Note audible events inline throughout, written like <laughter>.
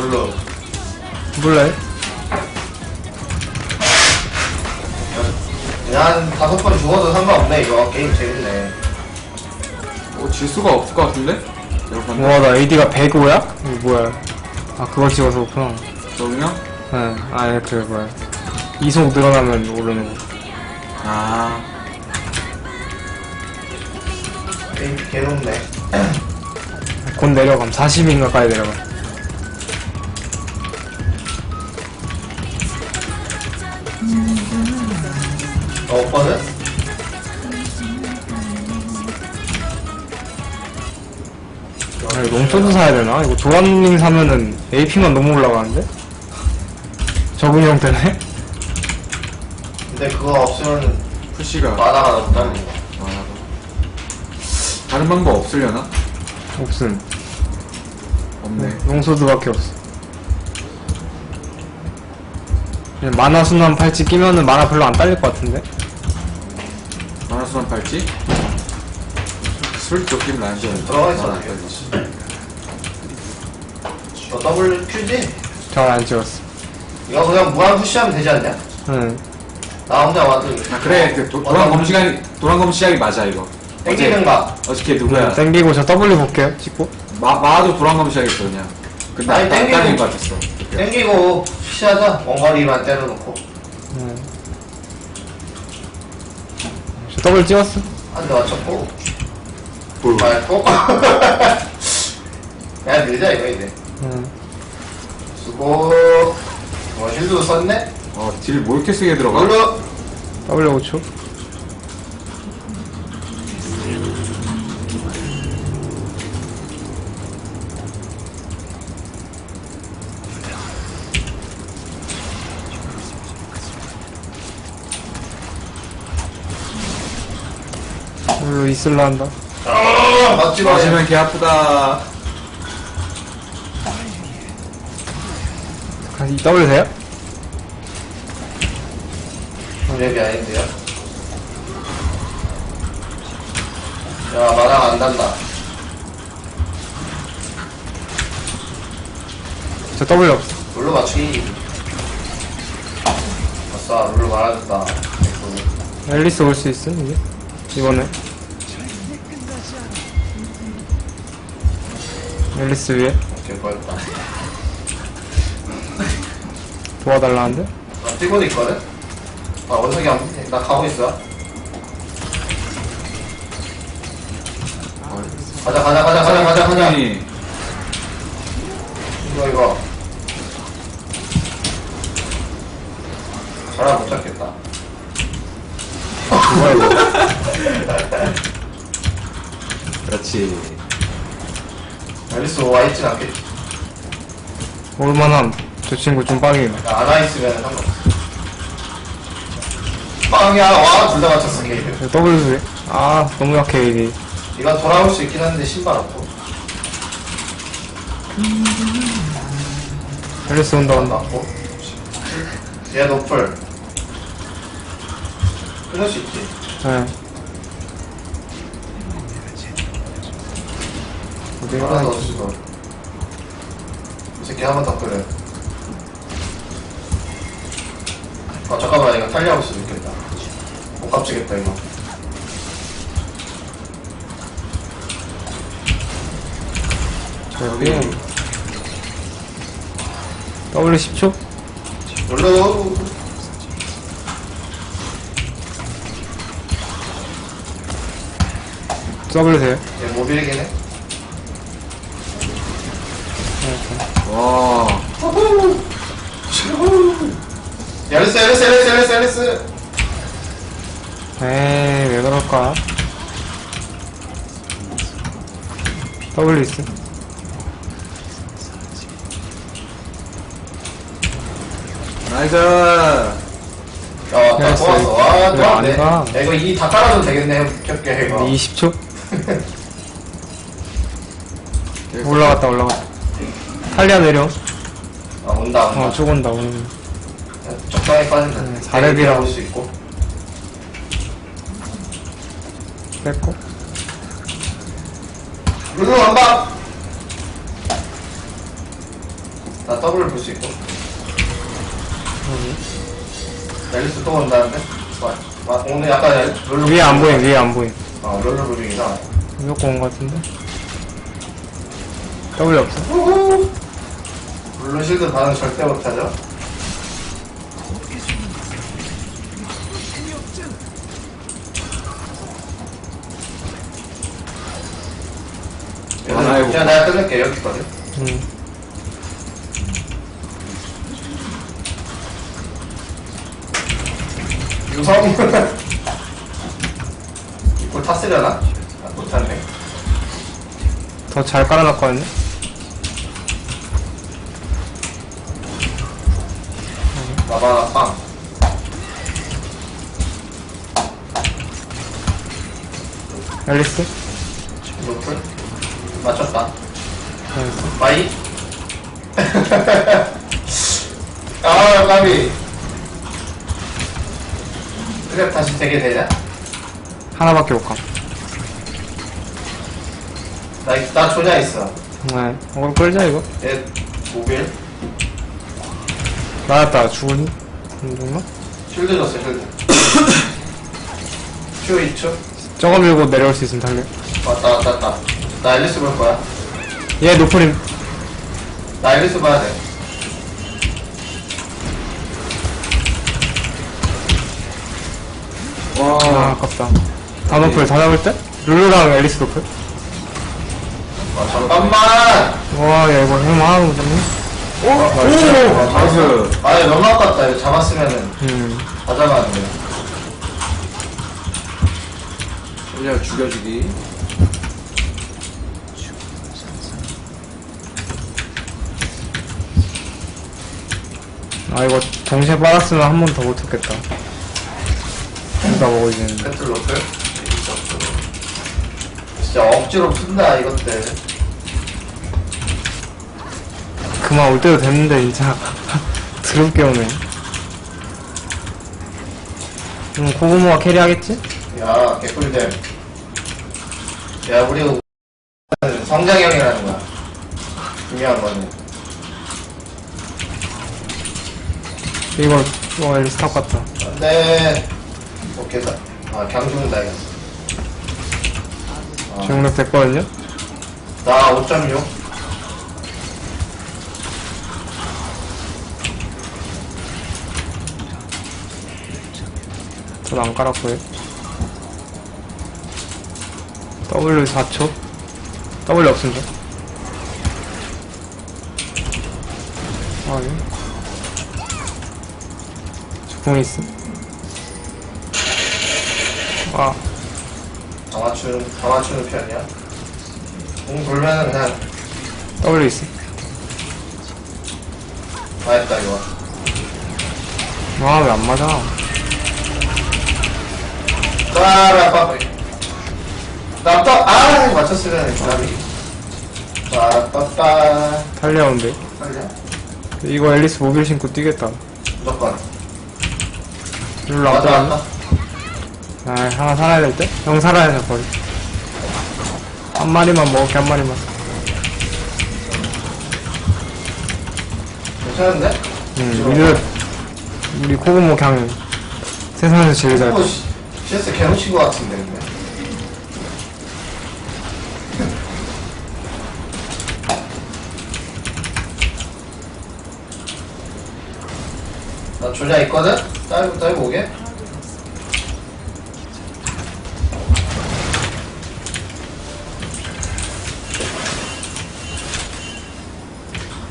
룰루. 몰라요? 그냥 한 다섯 번 죽어도 상관없네, 이거. 게임 재밌네. 어, 질 수가 없을 것 같은데? 봤는데? 우와 나 AD가 105야? 이거 뭐야 아 그걸 찍어서 그렇구나 적응형? 네 아니 그 뭐야 이속 늘어나면 오르는 거 아, 게임 개롭네. 곧 내려감 40인 가까이 내려가 어, 없거든? 아 이거 롱소드 사야 되나? 이거 조란님 사면은 AP만 너무 올라가는데? 적응형 때문에? 근데 그거 없으면 푸시가. 마다가 너무 딸린다. 아, 다른 방법 없으려나? 없음 없네. 롱소드밖에 없어 그냥 만화 순환 팔찌 끼면은 만화 별로 안 딸릴 것 같은데? 만화수만 팔찌? 솔직히 기분 나는데. 들어가 있어. 안 팔찌. 너 W Q지? 잘안 찍었어 이거 그냥 무한 푸시하면 되지 않냐? 응 나 혼자 와도. 아, 그래. 그 도, 도란 검시간이, 도란 검시약이 맞아, 이거. 땡기는 가. 어저께 누구야? 땡기고 저 W 볼게요 찍고 마, 마도 도란 검시약이었어, 그냥. 근데 아니, 안 땡기고. 딸린 것 같았어. 땡기고 푸시하자. 원거리만 때려놓고. 응. 저 W 찍었어 한대 맞췄고. 볼. 말고. 그냥 밀자, 이거 이제. 응. 수고. 뭐, 힐도 썼네? 어, 딜 뭐 이렇게 세게 들어가? 룰루. W 5초 W 있을라 한다 아, 맞지 마. 마시면 개 아프다. 아, 이 W 돼요? 랩이 아닌데요? 야, 마당 안 단다. 저 W 없어 룰루 맞추기. 아싸, 룰루 말아줬다. 앨리스 올 수 있어 이게? 이번에 앨리스 위에 오케이, 보였다. 도와달라는데? 나 뛰고도 있거든? 아, 원석이 안 돼. 나 가고 있어. 가자, 가자, 가자, 가자, 가자, 가자. 아니, 이거, 이거. 잘하 못 잡겠다. 이거 <laughs> 그렇지. 앨리스 와 있진 않겠지. 올만함 저 친구 좀 빵이에요 나 안와 있으면 상관없어. 빵이야, 와, 둘 다 맞췄어, 게임. 저 W 위에 아 너무 약해 이게 이거 돌아올 수 있긴 한데 신발 없고. 앨리스 온다 안 온다 맞고. 얘 노플. 끊을 수 있지. 네 하나 더 가나 주고. 이 새끼 한번더 끓여. 아, 잠깐만, 이거 탈리하고 수도 있겠다. 못 깝치겠다, 이거. 여기 W 10초? 놀러. W 돼요? 얘 모빌이긴 해. 와, 야르스, 야르스, 야르스, 야르스, 야르스. 에이 왜 그럴까 W 있어 나이스. 야, 딱 야르스. 좋았어. 와, 가? 야, 이거 이다 깔아도 되겠네, 겹게, 이거. 20초? <laughs> 올라갔다 올라갔다 탈리아 내려 아, 온다, 온다. 어쭉 온다 오는 적당히 빠진다. 네, 사렙이라. 올수 있고. 뺐고 룰루 한 방! 나 더블 볼수 있고. 앨리스 또 온다는데? 와, 와, 오늘 약간 롤러 위에 안 보임, 위에 안 보임. 어, 롤러 무빙 이상하네. 무조건 온것 같은데? W 없어? 우후! 롤러 실드 반응 절대 못하죠? 아, 이거 그냥 내가 끊을게 여기 거든. 응. 유성 이걸 탔으려나? 아, 못 탔네. 더 잘 깔아놨거든요? 나바나 빵. 앨리스? 노플? 맞췄다. 앨리스. 마이? <laughs> 아, 까비. 그래, 다시 되게 되냐? 하나밖에 못 가. 나, 나 조냐 있어. 네. 이걸 끌자, 이거. 얘, 모빌. 맞았다, 죽을니? 정도? 쉴드 줬어, 쉴드. 큐 2초. 저거 밀고 내려올 수 있으면 달려. 왔다, 왔다, 왔다. 나 앨리스 볼 거야. 얘 노프림. 나 앨리스 봐야 돼. 아, 와 아깝다. 다 노플, 다 잡을 때? 룰루랑 앨리스 노플? 아, 잠깐만! 와, 야, 이거 형 하나 못 잡네? 오! 오! 나이스. 아, 너무 아깝다. 이거 잡았으면은 음. 다 잡았는데. 그냥 죽여주기 아, 이거 동시에 빨았으면 한 번 더 못했겠다. 누가 먹어야 되는데. 배틀로프? 진짜 억지로 푼다, 이것들. 그만 올 때도 됐는데, 진짜. 드럽게 오네. 음, 고구모가 캐리하겠지? 야, 개꿀잼. 야, 우리 성장형이라는 거야. 중요한 거는. 이거, 와, 앨리스 탑 같다. 안 돼. 오케이, 다. 아, 경 죽는다, 이거. 아, 중력 됐거든요? 나 5.6. 전 안 깔았고요. W 4초? W 없습니다. 아, 예. 저궁 있음. 아, 다 맞추는, 다 맞추는 편이야. 공 돌면은 그냥, W 있음. 다 했다, 이거. 아, 왜 안 맞아? 빠라빠빠. 나빠, 아, 맞췄으면, 기다리. 빠라빠빠. 달려오는데. 살려? 이거 앨리스 모빌 신고 뛰겠다. 무조건. 룰라 맞아, 왔다. 맞다. 아, 하나 살아야 될 때? 형 살아야 돼, 거의. 한 마리만 먹을게, 한 마리만. 괜찮은데? 응, 미드, 우리 코고모 그냥 세상에서 제일 잘. 오, 씨, CS 개놓친 것 같은데, 근데. 나 조냐 있거든? 딸고 딸고 오게?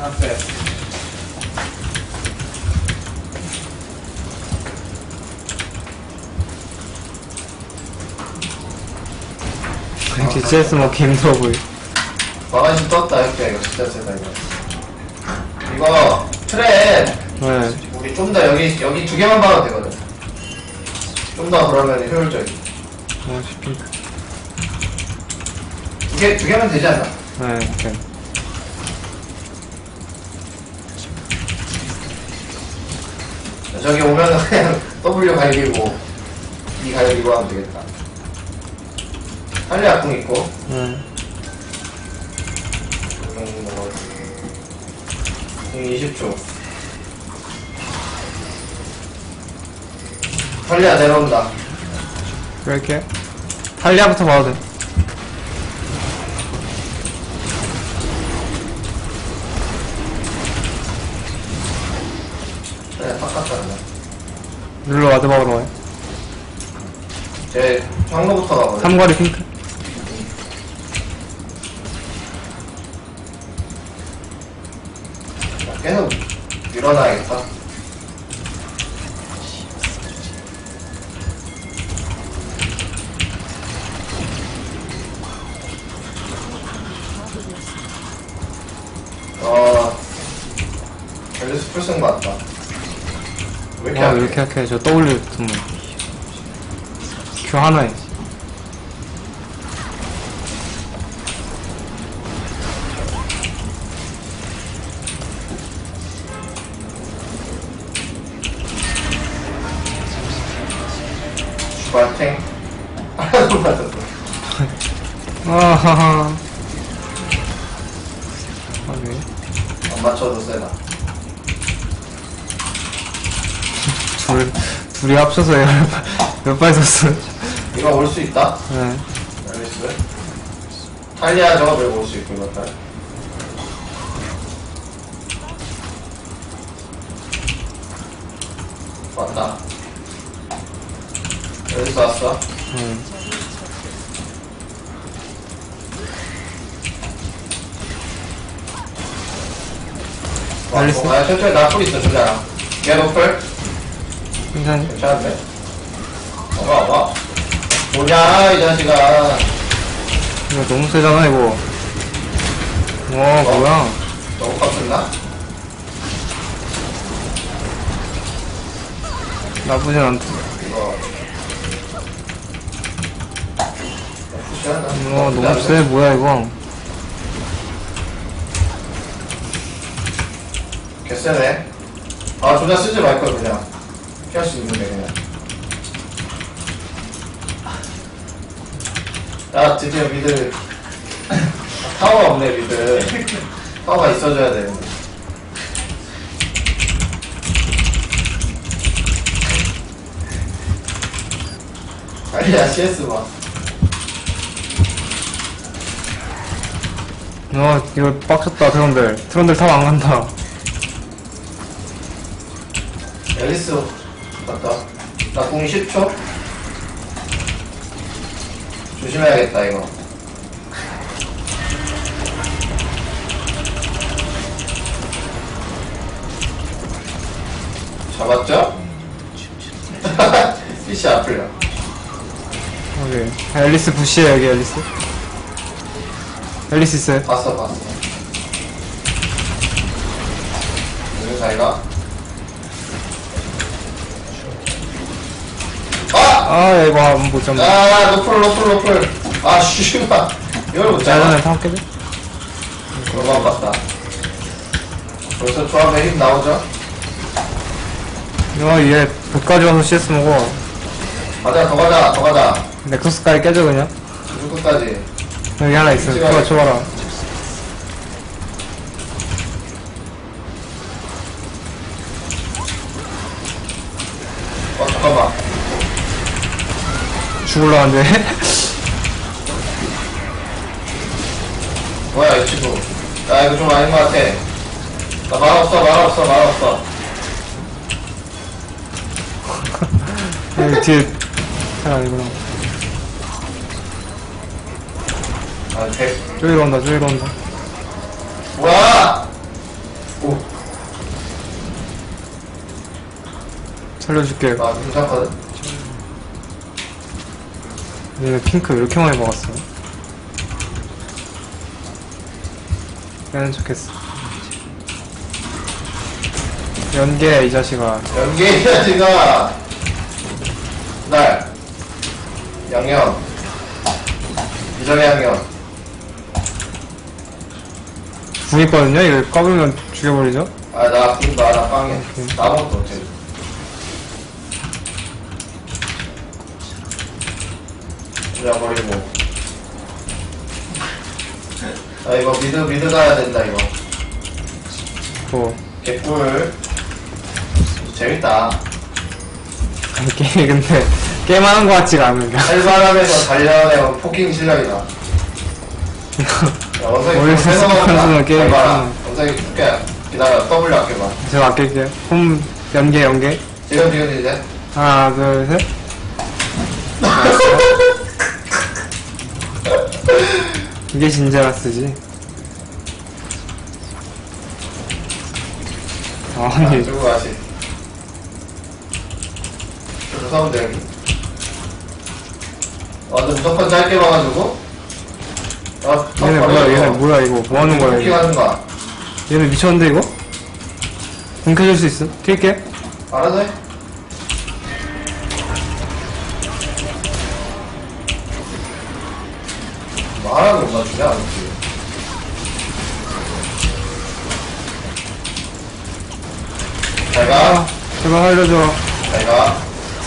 앞에 GCS 먹기 힘들어 보여. 마가시 떴다 이렇게 이거 진짜 세다 이거 이거 트랩 네. 우리 좀 더 여기 여기 두 개만 봐도 되거든 좀 더 그러면 효율적이 어, 씹힌다. 두개 두 개면 되지 않나? 네, 오케이. 저기 오면은 그냥 <laughs> W 갈기고 E 갈기고 하면 되겠다 할리 악궁 있고 네. 음, 뭐공 20초. 탈리아 내려온다. 이렇게. 탈리아부터 봐도 돼. 그냥. 눌러 와드 먹으러 와요. 제 향로부터 가거든. 삼거리 핑크. 계속 밀어놔야겠다. 어, 앨리스 풀쓴 거 같다. 왜 이렇게 와, 안왜 이렇게 약해. 저 W 두문. 큐 하나에. 주발탱? 하나도 맞았어. 아하하. 아, 왜? 안 맞춰도 세다. 둘, 둘이 합쳐서 몇발 썼어. 이거 올 수 있다? 네. 앨리스? 탈리아 저거 밀고 올 수 있고, 이거 탈. 왔다. 앨리스 왔어? 네. 앨리스? 어, 아, 천천히 나풀 있어, 주잖아. 얘 노플? 괜찮니? 괜찮은데? 와봐, 와봐. 뭐냐, 이 자식아. 이거 너무 세잖아, 이거. 와, 뭐야. 너무 깜짝나? 나쁘진 않다. 이거. 와, 너무 세, 뭐야, 이거. 개쎄네. 아, 조자 쓰지 말걸, 그냥. 피할 수 있는데, 그냥. 야, 드디어 미드. 타워가 <laughs> 없네, 미드. 타워가 있어줘야 되는데. 아니야, CS 봐. 어, 이거 빡쳤다, 트런들. 트런들 탑 안 간다. 앨리스 맞다. 나공 10초? 조심해야겠다, 이거. 잡았죠? <laughs> 피시 아플려. 오케이. 아, 앨리스 부시에 여기 앨리스. 앨리스 있어요. 봤어, 봤어. 여기 잘 가. 아! 아, 야, 이거 한번 못 잡네. 아, 노플, 노플, 노플. 아, 씨발. 이걸 못 잡아. 짜장면 타먹게 돼? 그거만 봤다. 벌써 조합에 힘 나오죠? 야, 얘, 봇까지 와서 CS 먹어. 가자, 더 가자, 더 가자. 넥서스까지 깨져, 그냥. 누구까지? 여기 하나 있어. 그거 돼. 줘봐라. 어, 잠깐만. 죽을라 한데. <laughs> 뭐야, 이 친구. 야, 이거 좀 아닌 것 같아. 나 말 없어, 말 없어, 말 없어. 여기 <laughs> 뒤에. 야, 이거랑. 아, 대, 저기로 온다, 저기로 온다. 뭐야! 오, 살려줄게. 나 괜찮거든? 얘네 핑크 왜 이렇게 많이 먹었어? 빼는 척했어. 연계, 이 자식아. 연계해야지가. 날. 양념. 이전에 양념. 궁 있거든요? 이거 꺼불면 죽여버리죠? 아, 나, 나, 나 빵해. 나 아무것도 못해. 그냥 버리고. 아, 이거 미드, 미드 가야 된다, 이거. 뭐, 개꿀. 재밌다. 이게 근데 게임 하는 거 같지가 않은데 살바람에서 달려내온 포킹 실력이다. <laughs> 야, 원석이 원래 선수는 먹는다. 게임. 하는 원석이 줄게. 기다려. W 아껴봐. 제가 아낄게요 홈 연계 연계 지금 지금 이제. 하나 둘 셋 <laughs> 이게 진제라스지 아니 주고 가시. 돼, 여기. 완전 무조건 짧게 봐가지고. 아, 얘네 뭐야 얘네 뭐야 이거 뭐하는 거야 이거 하는 거야. 얘네 미쳤는데 이거? 공켜줄 수 있어? 킬게 알아서 해. 말하는 거안 맞추냐. 잘 가, 아 제발 살려줘 잘 가.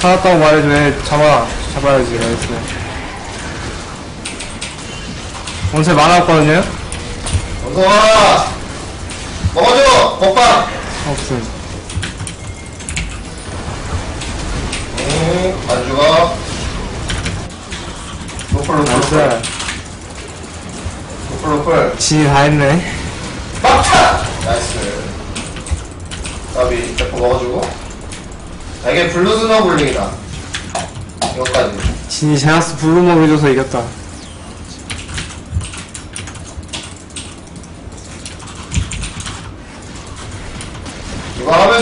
살았다고 말해줘 얘 잡아 잡아야지 나이스 원체 많았거든요? 어서와! 먹어줘! 먹방! 없음 음, 안 죽어. 로플, 로플, 로플. 나이스 로플, 로플. 진이 다 했네 막차! 나이스. 까비, 대포 먹어주고. 자, 이게 블루스너 볼링이다. 이것까지. 진이 제라스 블루 먹여줘서 이겼다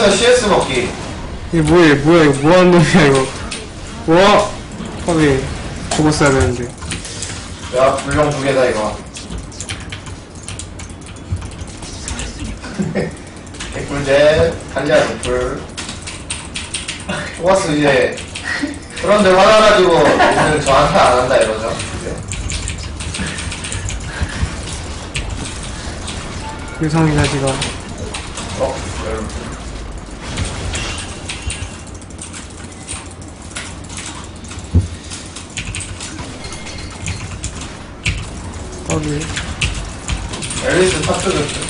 이거 하면서 CS 먹기. 이게 뭐야 뭐야 이거 뭐하는 놈이야 이거 와 컵이 죽었어야 되는데 야, 불령 두 개다, 이거. 개꿀잼, <laughs> 탈리아 개꿀. 좋았어, <laughs> 이제. 그런데 화나가지고, 오늘 저한테 안 한다, 이러죠. 이제. 유성이 자식아 어, 여러분. 컵이 앨리스 탑쇼줬죠.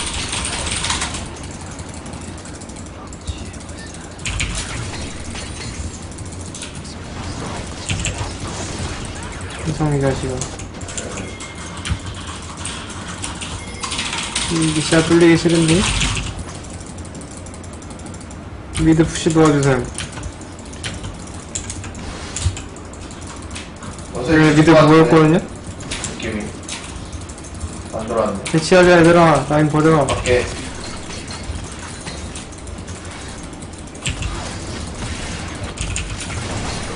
유성이 자식아 이게 진짜 뚫리기 싫은데? 미드 푸시 도와주세요. 원래 여기 미드 보였거든요? 안 돌아왔네. 대치하자 얘들아 라인 버려 밖에.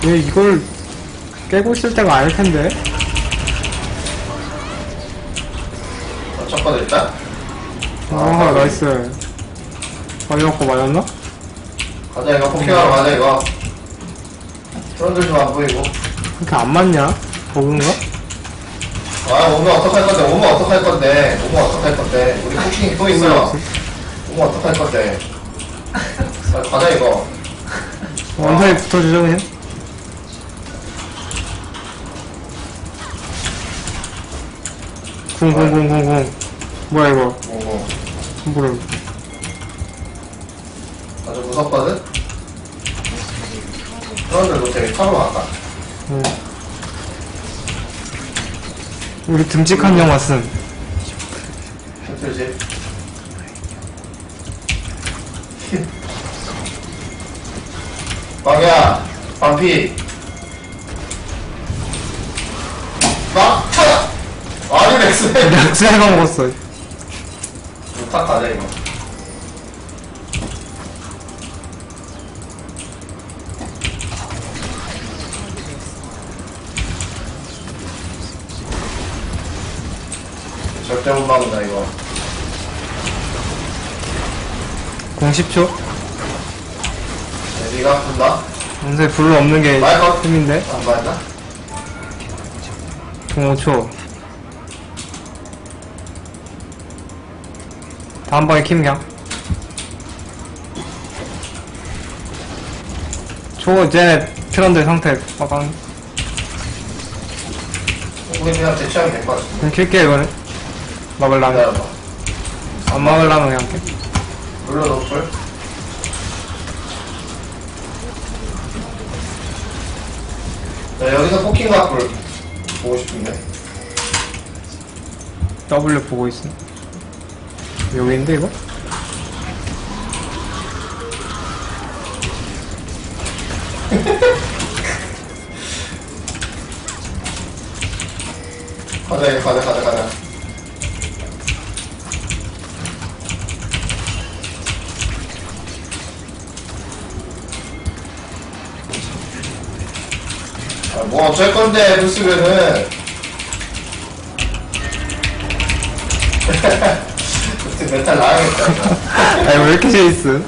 얘 이걸 깨고 있을 때가 아닐 텐데 어쩌거든, 일단. 아 나이스 맞았고 맞았나? 가자, 이거 포켓하러 가자, 이거. 트런들 좀안 보이고. 그렇게 안 맞냐? 버그인가? 아, 오면 어떡할 건데, 오면 어떡할 건데, 오면 어떡할 건데. 우리 포킹이 또 있어요. 오면 어떡할 건데. 아, 가자, 이거. 원사에 붙어주죠 그냥 쿵쿵쿵쿵쿵 뭐야 이거 오고. 뭐를 아주 무섭거든? 트런들도 되게 차로 왔다. 응. 우리 듬직한 영화 쓴 힘들지? 빵야, 빵피. 막차! 아니, 렉스. 렉스해가 먹었어 탁 가자, 이거. 절대 못 막는다, 이거. 공 10초 네가 분다? 원사에 불로 없는 게 마이크 힘인데 안 맞나? 공 5초 다음 방에 킴 그냥 초 이제 트런드 상태 우리 그냥 대체하면 될 것 같은데. 그냥 킬게 이거는 막을라면 기다려봐. 안 막을라면 그냥 물러 높을. 나 여기서 포킹 각을 보고 싶은데. W 보고 있어. 여기인데, 이거? <laughs> 가자, 가자, 가자, 가자. 어 쩔 건데, 루스면은. 그때 멘탈 나가겠다. 아니, 왜 이렇게 재밌어?